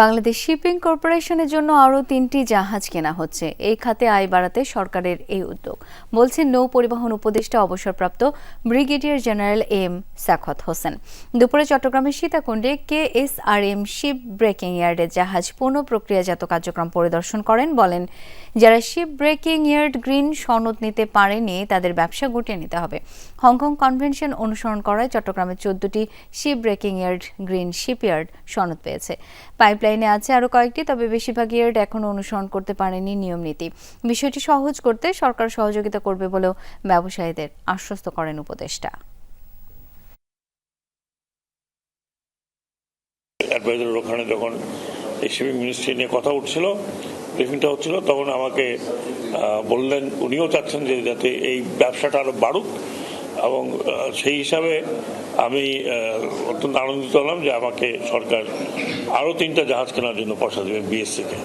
Bangladesh shipping কর্পোরেশনের জন্য আরও তিনটি জাহাজ কেনা হচ্ছে। এই খাতে আয় বাড়াতে সরকারের এই উদ্যোগ। বলছেন নৌ পরিবহন উপদেষ্টা অবসরপ্রাপ্ত brigadier general M Sakhawat Hossain. দুপুরে চট্টগ্রামের সীতাকুণ্ডে K S R M ship breaking ইয়ার্ডের জাহাজ পুনঃ প্রক্রিয়াজাত কার্যক্রম পরিদর্শন করেন। বলেন, যারা শিপ ব্রেকিং ইয়ার্ড গ্রিন সনদ নিতে পারেনি, তাদের ব্যবসা গুটিয়ে নিতে হবে। হংকং কনভেনশন অনুসরণ করায় চট্টগ্রামের চোদ্দটি ship breaking yard green shipyard সনদ পেয়েছে। পাইপলাইনে আছে আরও কয়েকটি, তবে বেশিরভাগ ইয়ার্ড এখনও অনুসরণ করতে পারেনি নিয়ম নীতি। বিষয়টি সহজ করতে সরকার সহযোগিতা করবে বলেও ব্যবসায়ীদের আশ্বস্ত করেন উপদেষ্টা। অ্যাডভাইজার ওখানে যখন শিপিং মিনিস্ট্রি নিয়ে কথা উঠছিল ব্রিফিংটা হচ্ছিল, তখন আমাকে বললেন, উনিও চাচ্ছেন যে যাতে এই ব্যবসাটা আরও বাড়ুক। এবং সেই হিসাবে আমি অত্যন্ত আনন্দিত হলাম যে আমাকে সরকার আরও তিনটা জাহাজ কেনার জন্য পয়সা দেবে বিএসসিকে